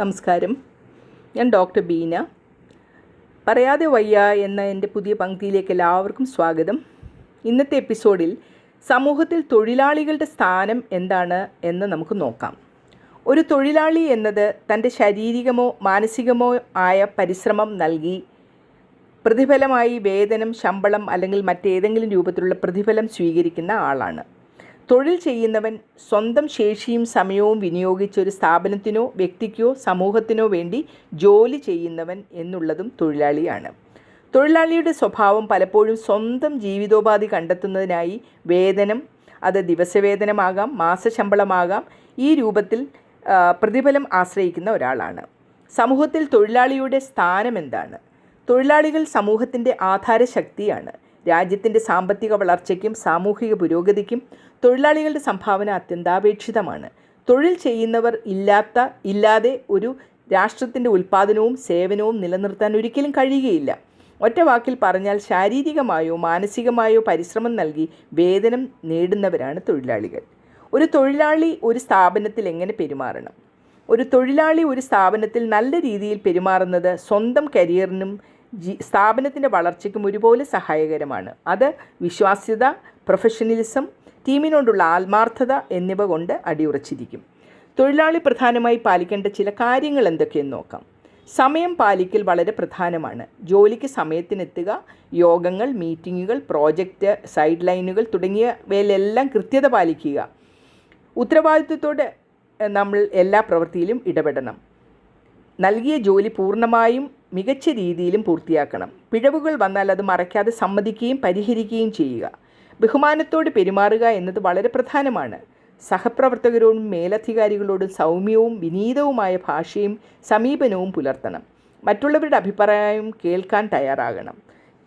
നമസ്കാരം. ഞാൻ ഡോക്ടർ ബീന. പറയാതെ വയ്യ എന്ന എന്റെ പുതിയ പങ്ക്തിയിലേക്ക് എല്ലാവർക്കും സ്വാഗതം. ഇന്നത്തെ എപ്പിസോഡിൽ സമൂഹത്തിൽ തൊഴിലാളികളുടെ സ്ഥാനം എന്താണ് എന്ന് നമുക്ക് നോക്കാം. ഒരു തൊഴിലാളി എന്നത് തന്റെ ശാരീരികമോ മാനസികമോ ആയ പരിശ്രമം നൽകി പ്രതിഫലമായി വേതനം ശമ്പളം അല്ലെങ്കിൽ മറ്റേതെങ്കിലും രൂപത്തിലുള്ള പ്രതിഫലം സ്വീകരിക്കുന്ന ആളാണ്. തൊഴിൽ ചെയ്യുന്നവൻ സ്വന്തം ശേഷിയും സമയവും വിനിയോഗിച്ച് ഒരു സ്ഥാപനത്തിനോ വ്യക്തിക്കോ സമൂഹത്തിനോ വേണ്ടി ജോലി ചെയ്യുന്നവൻ എന്നുള്ളതും തൊഴിലാളിയാണ്. തൊഴിലാളിയുടെ സ്വഭാവം പലപ്പോഴും സ്വന്തം ജീവിതോപാധി കണ്ടെത്തുന്നതിനായി വേതനം അത് ദിവസവേതനമാകാം മാസശമ്പളമാകാം ഈ രൂപത്തിൽ പ്രതിഫലം ആശ്രയിക്കുന്ന ഒരാളാണ്. സമൂഹത്തിൽ തൊഴിലാളിയുടെ സ്ഥാനം എന്താണ്? തൊഴിലാളികൾ സമൂഹത്തിന്റെ ആധാരശക്തിയാണ്. രാജ്യത്തിന്റെ സാമ്പത്തിക വളർച്ചയ്ക്കും സാമൂഹിക പുരോഗതിക്കും തൊഴിലാളികളുടെ സംഭാവന അത്യന്താപേക്ഷിതമാണ്. തൊഴിൽ ചെയ്യുന്നവർ ഇല്ലാത്ത ഇല്ലാതെ ഒരു രാഷ്ട്രത്തിന്റെ ഉൽപ്പാദനവും സേവനവും നിലനിർത്താൻ ഒരിക്കലും കഴിയുകയില്ല. ഒറ്റ വാക്കിൽ പറഞ്ഞാൽ ശാരീരികമായോ മാനസികമായോ പരിശ്രമം നൽകി വേതനം നേടുന്നവരാണ് തൊഴിലാളികൾ. ഒരു തൊഴിലാളി ഒരു സ്ഥാപനത്തിൽ എങ്ങനെ പെരുമാറണം? ഒരു തൊഴിലാളി ഒരു സ്ഥാപനത്തിൽ നല്ല രീതിയിൽ പെരുമാറുന്നത് സ്വന്തം കരിയറിനും ജി സ്ഥാപനത്തിന്റെ വളർച്ചയ്ക്കും ഒരുപോലെ സഹായകരമാണ്. അത് വിശ്വാസ്യത പ്രൊഫഷണലിസം ടീമിനോടുള്ള ആത്മാർത്ഥത എന്നിവ കൊണ്ട് അടിയുറച്ചിരിക്കും. തൊഴിലാളി പ്രധാനമായി പാലിക്കേണ്ട ചില കാര്യങ്ങൾ എന്തൊക്കെയെന്ന് നോക്കാം. സമയം പാലിക്കൽ വളരെ പ്രധാനമാണ്. ജോലിക്ക് സമയത്തിനെത്തുക യോഗങ്ങൾ മീറ്റിങ്ങുകൾ പ്രോജക്റ്റ് സൈഡ് ലൈനുകൾ തുടങ്ങിയവയിലെല്ലാം കൃത്യത പാലിക്കുക. ഉത്തരവാദിത്വത്തോടെ നമ്മൾ എല്ലാ പ്രവൃത്തിയിലും ഇടപെടണം. നൽകിയ ജോലി പൂർണമായും മികച്ച രീതിയിലും പൂർത്തിയാക്കണം. പിഴവുകൾ വന്നാൽ അത് മറയ്ക്കാതെ സമ്മതിക്കുകയും പരിഹരിക്കുകയും ചെയ്യുക. ബഹുമാനത്തോട് പെരുമാറുക എന്നത് വളരെ പ്രധാനമാണ്. സഹപ്രവർത്തകരോടും മേലധികാരികളോടും സൗമ്യവും വിനീതവുമായ ഭാഷയും സമീപനവും പുലർത്തണം. മറ്റുള്ളവരുടെ അഭിപ്രായം കേൾക്കാൻ തയ്യാറാകണം.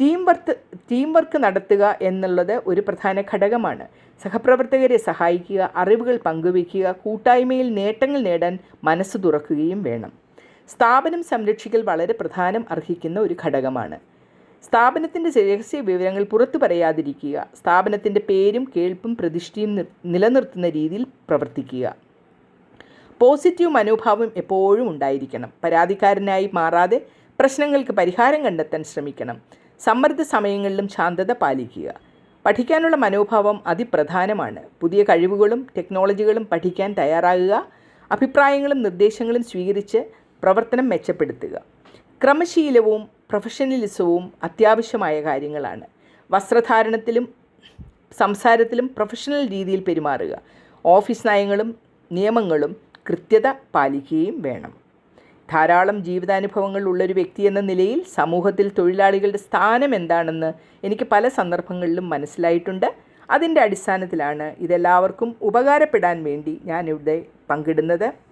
ടീം വർക്ക് ടീം വർക്ക് നടത്തുക എന്നുള്ളത് ഒരു പ്രധാന ഘടകമാണ്. സഹപ്രവർത്തകരെ സഹായിക്കുക അറിവുകൾ പങ്കുവയ്ക്കുക കൂട്ടായ്മയിൽ നേട്ടങ്ങൾ നേടാൻ മനസ്സ് തുറക്കുകയും വേണം. സ്ഥാപനം സംരക്ഷിക്കൽ വളരെ പ്രധാനം അർഹിക്കുന്ന ഒരു ഘടകമാണ്. സ്ഥാപനത്തിന്റെ രഹസ്യ വിവരങ്ങൾ പുറത്തു പറയാതിരിക്കുക സ്ഥാപനത്തിന്റെ പേരും കേൾപ്പും പ്രതിഷ്ഠയും നിലനിർത്തുന്ന രീതിയിൽ പ്രവർത്തിക്കുക. പോസിറ്റീവ് മനോഭാവം എപ്പോഴും ഉണ്ടായിരിക്കണം. പരാതിക്കാരനായി മാറാതെ പ്രശ്നങ്ങൾക്ക് പരിഹാരം കണ്ടെത്താൻ ശ്രമിക്കണം. സമ്മർദ്ദ സമയങ്ങളിലും ശാന്തത പാലിക്കുക. പഠിക്കാനുള്ള മനോഭാവം അതിപ്രധാനമാണ്. പുതിയ കഴിവുകളും ടെക്നോളജികളും പഠിക്കാൻ തയ്യാറാകുക അഭിപ്രായങ്ങളും നിർദ്ദേശങ്ങളും സ്വീകരിച്ച് പ്രവർത്തനം മെച്ചപ്പെടുത്തുക. ക്രമശീലവും പ്രൊഫഷണലിസവും അത്യാവശ്യമായ കാര്യങ്ങളാണ്. വസ്ത്രധാരണത്തിലും സംസാരത്തിലും പ്രൊഫഷണൽ രീതിയിൽ പെരുമാറുക. ഓഫീസ് നയങ്ങളും നിയമങ്ങളും കൃത്യത പാലിക്കുകയും വേണം. ധാരാളം ജീവിതാനുഭവങ്ങൾ ഉള്ളൊരു വ്യക്തി എന്ന നിലയിൽ സമൂഹത്തിൽ തൊഴിലാളികളുടെ സ്ഥാനം എന്താണെന്ന് എനിക്ക് പല സന്ദർഭങ്ങളിലും മനസ്സിലായിട്ടുണ്ട്. അതിന്റെ അടിസ്ഥാനത്തിലാണ് ഇതെല്ലാവർക്കും ഉപകാരപ്പെടാൻ വേണ്ടി ഞാനിവിടെ പങ്കിടുന്നത്.